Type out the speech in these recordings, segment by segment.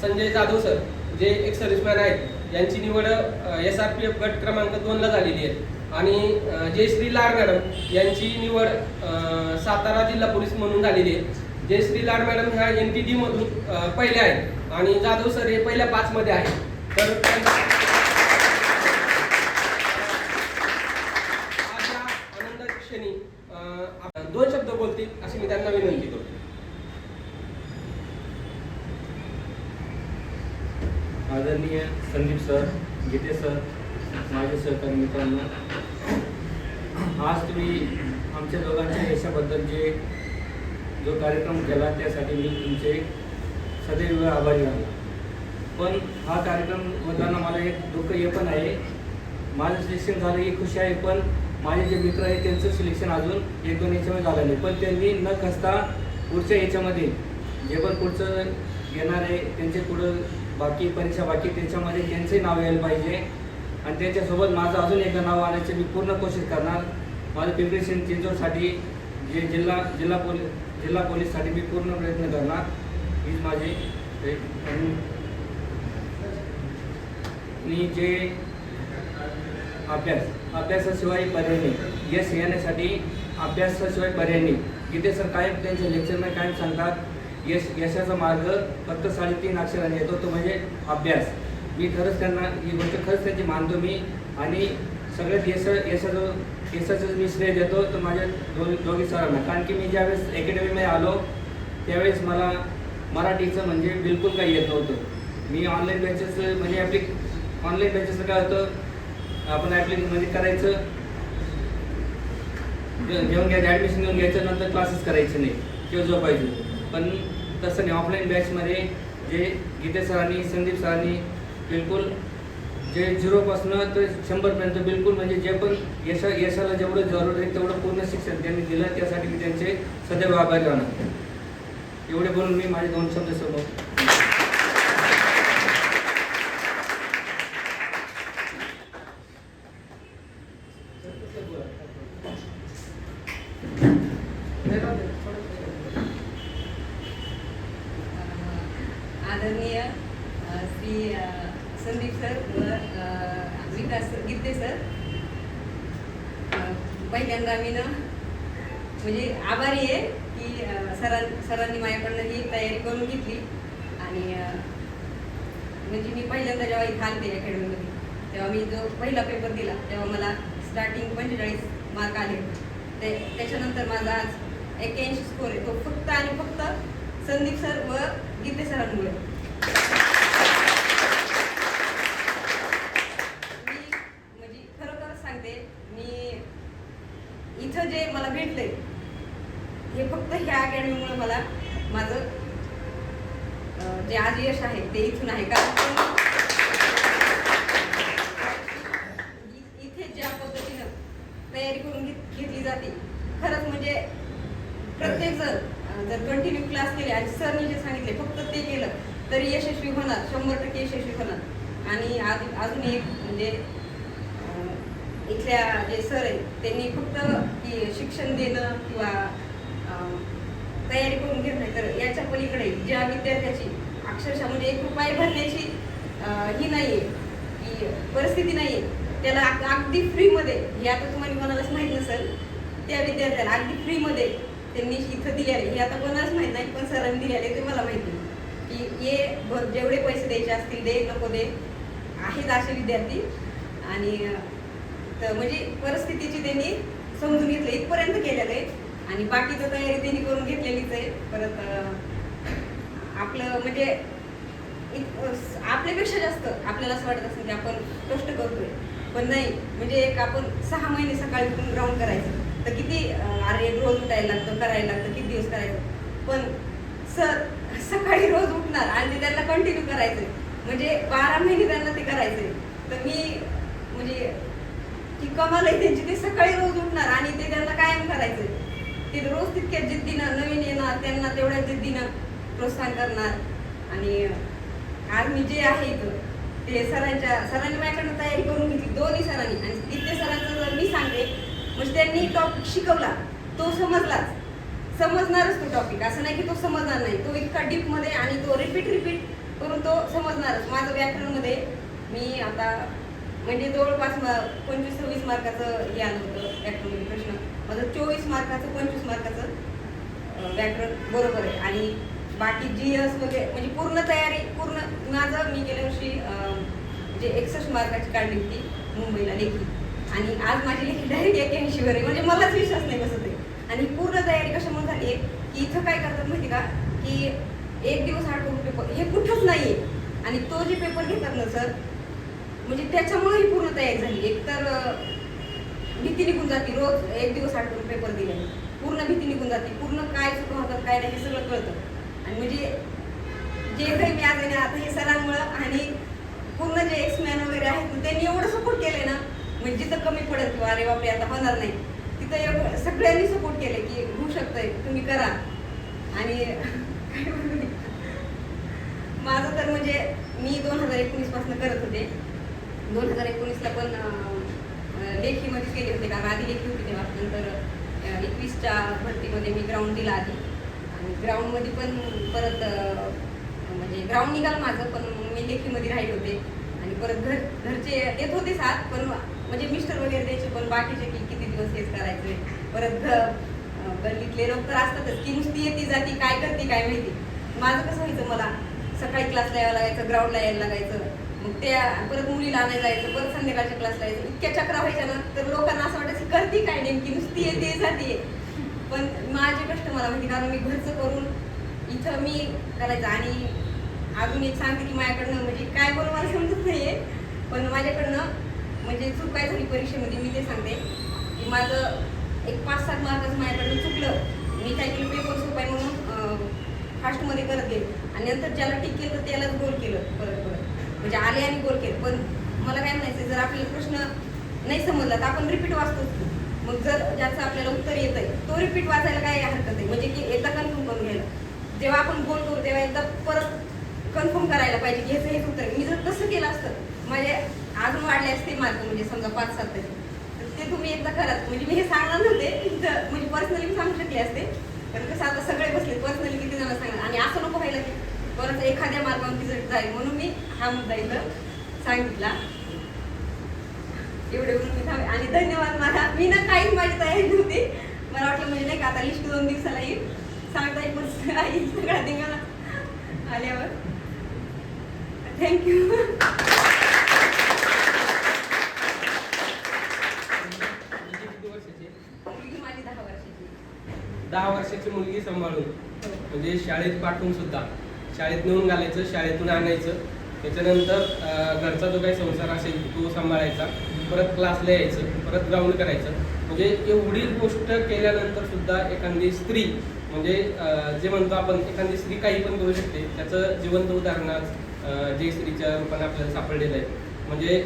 Sanjay Jadhav sir जे एक serviceman आहेत यांची निवड एस आर पी एफ गट क्रमांक दोनला झालेली आहे. आणि जयश्री लाड मॅडम यांची निवड सातारा जिल्हा पोलीस म्हणून झालेली आहे. जयश्री लाड मॅडम ह्या एन टी डीमधून पहिल्या आहेत आणि जाधव सर हे पहिल्या पाचमध्ये आहेत. तर आनंद क्षणी दोन शब्द बोलतील अशी मी त्यांना विनंती करतो. आदरणीय संदीप सर गीते सर माझे सहकारी मित्रांनो आज तुम्ही आमच्या दोघांच्या यशाबद्दल जे जो कार्यक्रम केला त्यासाठी मी तुमचे सदैव आभारी आहे. पण हा कार्यक्रम होताना मला एक दुःख हे पण आहे. माझं सिलेक्शन झालं ही खुशी आहे पण माझे जे मित्र आहेत त्यांचं सिलेक्शन अजून एक दोन याच्यामध्ये झालं नाही. पण त्यांनी न खसता पुढच्या याच्यामध्ये जे पण पुढचं घेणार आहे त्यांचे पुढं बाकी परीक्षा बाकी त्याच्यामध्ये त्यांचंही नाव यायला पाहिजे. आणि त्यांच्यासोबत माझं अजून एकदा नाव आणायची मी पूर्ण कोशिश करणार. माझं पिंपरी चिं- चिंचवडसाठी जे जिल्हा जिल्हा पोलीस जिल्हा पोलीससाठी मी पूर्ण प्रयत्न करणार. हीच माझी एक- आणि जे अभ्यास अभ्यासाशिवाय पर्याय नाही. यश येण्यासाठी अभ्यासाशिवाय पर्याय नाही. गीते सर कायम त्यांच्या लेक्चरमध्ये कायम सांगतात यश यशाचा मार्ग फक्त साडेतीन अक्षराने येतो तो म्हणजे अभ्यास. मी खरंच त्यांना ही गोष्ट खरंच त्यांची मानतो मी. आणि सगळ्यात यश यशाचं यशाचं मी श्रेय देतो तर माझ्या दोन दोघी सरांना. कारण की मी ज्यावेळेस अकॅडमीमध्ये आलो त्यावेळेस मला मराठीचं म्हणजे बिलकुल काही येत नव्हतं. मी ऑनलाईन बॅचेस म्हणजे ॲप्लिक ऑनलाईन बॅचेसचं काय होतं आपण ॲप्लिक म्हणजे करायचं घेऊन घ्यायचं ॲडमिशन घेऊन घ्यायचं नंतर क्लासेस करायचे नाही. किंवा झोपायचं. पण तसं नाही. ऑफलाईन बॅचमध्ये जे गीते सरांनी संदीप सरांनी बिलकुल जे झिरोपासून ते शंभरपर्यंत बिलकुल म्हणजे जे पण यशा यशाला जेवढं जरूर आहे तेवढं पूर्ण शिक्षण त्यांनी दिलं. त्यासाठी मी त्यांचे सदैव आभारी राहणार. एवढे बोलून मी माझे दोन शब्द सोबत आदरणीय श्री संदीप सर व अ, विकास गीते सर. पहिल्यांदा मी ना म्हणजे आभारी आहे की सरां सरांनी माझ्याकडनं ही तयारी करून घेतली. आणि म्हणजे मी पहिल्यांदा जेव्हा इथं आलते अकॅडमीमध्ये तेव्हा मी जो पहिला पेपर दिला तेव्हा मला स्टार्टिंग पंचेचाळीस मार्क आले ते त्याच्यानंतर माझा आज एक्क्याऐंशी स्कोर आहे. तो फक्त आणि फक्त संदीप सर व गीते सरांमुळे. मी म्हणजे खरोखरच सांगते मी इथं जे मला भेटले हे फक्त ह्या अकॅडमीमुळे मला माझं जे आज यश आहे ते इथून आहे. कारण इ- इथे ज्या पद्धतीनं तयारी करून घेत- घेतली जाते खरंच म्हणजे प्रत्येक जण अं, जर कंटिन्यू क्लास केले. आणि सरने जे सांगितले फक्त ते केलं तरी यशस्वी होणार शंभर टक्के यशस्वी होणार. आणि आज अजून एक म्हणजे इथल्या जे सर आहेत त्यांनी फक्त की शिक्षण देणं किंवा तयारी करून घेणं नाही तर याच्या पलीकडे ज्या विद्यार्थ्याची अक्षरशः म्हणजे एक रुपये भरण्याची ही नाही आहे की परिस्थिती नाही आहे त्याला अग- अगदी फ्रीमध्ये हे आता तुम्हाला कोणालाच माहीत नसेल त्या विद्यार्थ्याला अगदी फ्रीमध्ये त्यांनी इथं दिलेले. हे आता कोणालाच माहीत नाही पण सरांनी दिलेले ते मला माहिती की ये भ- जेवढे पैसे द्यायचे असतील दे नको दे. आहेत असे विद्यार्थी. आणि तर म्हणजे परिस्थितीची त्यांनी समजून घेतलं इथपर्यंत केलेलं आहे. आणि बाकीचं तयारी त्यांनी करून घेतलेलीच आहे. परत आपलं म्हणजे आपल्यापेक्षा जास्त आपल्याला असं वाटत असेल की आपण कष्ट करतोय. पण नाही म्हणजे एक आपण सहा महिने सकाळी उठून ग्राउंड करायचं. तर किती अरे रोज उठायला लागतं करायला लागतं किती दिवस करायचं? पण सर सकाळी रोज उठणार आणि त्यांना कंटिन्यू करायचं म्हणजे बारा महिने त्यांना ते करायचंय. तर मी म्हणजे ती कमाल आहे त्यांची ते सकाळी रोज उठणार आणि ते त्यांना कायम करायचंय. ते रोज तितक्या जिद्दीनं नवीन येणार त्यांना तेवढ्या जिद्दीनं प्रोत्साहन करणार. आणि आज मी जे आहे इथं ते सरांच्या सरांनी माझ्याकडनं तयारी करून घेतली दोन्ही सरांनी. आणि तिथे सरांचं जर मी सांगते म्हणजे त्यांनी टॉपिक शिकवला. तो समजलाच. समजणारच तो टॉपिक असं नाही की तो समजणार नाही. तो इतका डीपमध्ये आणि तो रिपीट रिपीट करून तो समजणारच. माझं व्याकरणमध्ये मी आता म्हणजे जवळपास पंचवीस सव्वीस मार्काचं हे आलं होतं व्याकरणमध्ये प्रश्न. माझं चोवीस मार्काचं पंचवीस मार्काचं व्याकरण बरोबर आहे. आणि बाकी जी एस वगैरे म्हणजे पूर्ण तयारी पूर्ण माझं मी गेल्या वर्षी म्हणजे जे एकसष्ट मार्काची काढली होती मुंबईला लेखी. आणि आज माझी लेखी डायरेक्ट एक्याऐंशीवर आहे. म्हणजे मलाच विश्वास नाही बसत आहे. आणि पूर्ण तयारी कशामुळे झाली आहे? की इथं काय करतात माहिती का? की एक दिवस आठवून पेपर हे कुठंच नाही आहे आणि तो जे पेपर घेतात ना सर म्हणजे त्याच्यामुळे ही पूर्ण तयारी झाली. एक तर भीती निघून जाते रोज. एक दिवस आठवून पेपर दिले. पूर्ण भीती निघून जाते. पूर्ण काय चुका होतात काय नाही हे सगळं कळतं. आणि म्हणजे जे काही मी आज आहे ना आता हे सरांमुळं आणि पूर्ण जे एक्समॅन वगैरे आहेत ना, त्यांनी एवढं सपोर्ट केलंय ना तिथं कमी पडत किंवा अरे बापरे आता होणार नाही. तिथं एवढं सगळ्यांनी सपोर्ट केले की होऊ शकतंय तुम्ही करा. आणि माझं तर म्हणजे मी दोन हजार एकोणीसपासून करत होते. दोन हजार एकोणीसला पण लेखीमध्ये अं, लेखीमध्येच गेले होते कारण आधी लेखी होती तेव्हा. नंतर एकवीसच्या भरतीमध्ये मी ग्राउंड दिला आधी. आणि ग्राउंडमध्ये पण परत म्हणजे ग्राउंड निघाल माझं पण मी लेखीमध्ये राहिले होते. आणि परत घर घरचे येत होते साथ पण म्हणजे मिस्टर वगैरे द्यायचे पण बाकीचे की किती दिवस हेच करायचे? परत गल्लीतले लोक तर असतातच की नुसती येते जाती काय करते काय माहिती? माझं कसं व्हायचं मला? सकाळी क्लासला यावं लागायचं ग्राउंडला यायला लागायचं. मग त्या परत मुलीला आणायला जायचं परत संध्याकाळच्या क्लासला यायचं. इतक्या चक्रा व्हायच्या ना तर लोकांना असं वाटायचं करते काय नेमकी? नुसती येते जाते. पण माझे कष्ट मला माहिती कारण मी घरचं करून इथं मी करायचं. आणि अजून एक सांगते की माझ्याकडनं म्हणजे काय बोल मला समजत आहे पण माझ्याकडनं म्हणजे चूक काय झाली परीक्षेमध्ये मी ते सांगते. की माझं एक पाच सात मार्काचं माझ्याकडनं चुकलं. मी काय केलं पेपर सोप आहे म्हणून फास्टमध्ये करत गेले. आणि नंतर ज्याला टिक केलं तर त्यालाच गोल केलं परत परत. म्हणजे आले आणि गोल केलं. पण मला काय म्हणायचं जर आपल्याला प्रश्न नाही समजला तर आपण रिपीट वाचतोच मग जर ज्याचं आपल्याला उत्तर येत आहे तो रिपीट वाचायला काय हरकत आहे? म्हणजे की एकदा कन्फर्म करून घ्यायला. जेव्हा आपण गोल करू तेव्हा एकदा परत कन्फर्म करायला पाहिजे की ह्याचं हेच उत्तर मी जर तसं केलं असतं म्हणजे अजून वाढले असते मार्क म्हणजे समजा पाच सात तरी. तर ते तुम्ही एकदा करा. म्हणजे मी हे सांगणार नव्हते म्हणजे पर्सनली मी सांगू शकले असते. कारण कसं आता सगळे बसले पर्सनली किती जण सांगणार? आणि असं नको व्हायला की परत एखाद्या मार्गावर रिझल्ट जाईल. म्हणून मी हा मुद्दा इथं सांगितला. एवढे मी थांबे आणि धन्यवाद मला. मी ना काहीच माझी तयारी नव्हती. मला वाटलं म्हणजे नाही का आता लिस्ट दोन दिवसाला येईल. सांगता येईल पण येईल सगळा दिंगाला आल्यावर. थँक्यू मुलगी किती वर्षाची आहे? मुलगी माझी दहा वर्षाची दहा वर्षाची मुलगी सांभाळून म्हणजे शाळेत पाठवून सुद्धा. शाळेत नेऊन घालायचं शाळेतून आणायचं. त्याच्यानंतर घरचा जो काही संसार असेल तो सांभाळायचा. परत क्लासला यायचं परत ग्राउंड करायचं. म्हणजे एवढी गोष्ट केल्यानंतर सुद्धा एखादी स्त्री म्हणजे जे म्हणतो आपण एखादी स्त्री काही पण करू शकते. त्याचं जिवंत उदाहरण आज जे स्त्रीच्या रूपाने आपल्याला सापडलेलं आहे. म्हणजे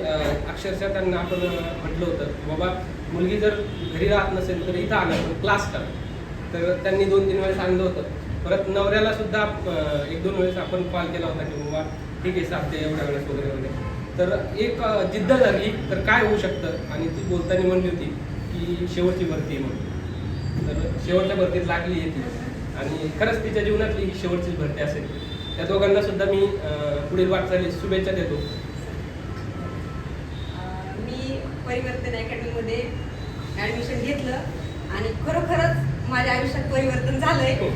अक्षरशः त्यांना आपण म्हटलं होतं की बाबा मुलगी जर घरी राहत नसेल तर इथं आणा क्लास करा. तर त्यांनी दोन तीन वेळेस आणलं होतं. परत नवऱ्याला सुद्धा एक दोन वेळेस आपण कॉल केला होता की बाबा ठीक आहे साधते एवढ्या वेळेस वगैरे वगैरे. तर एक जिद्द झाली तर काय होऊ शकतं? आणि ती बोलताना म्हणली होती की शेवटची भरती आहे म्हणून. तर शेवटच्या भरतीत लागली आहे ती. आणि खरंच तिच्या जीवनातली ही शेवटचीच भरती असेल. त्या दोघांना सुद्धा मी पुढील वाटचाली शुभेच्छा देतो. मी परिवर्तन अकॅडमीमध्ये ॲडमिशन घेतलं आणि खरोखरच माझ्या आयुष्यात परिवर्तन झालंय. हो.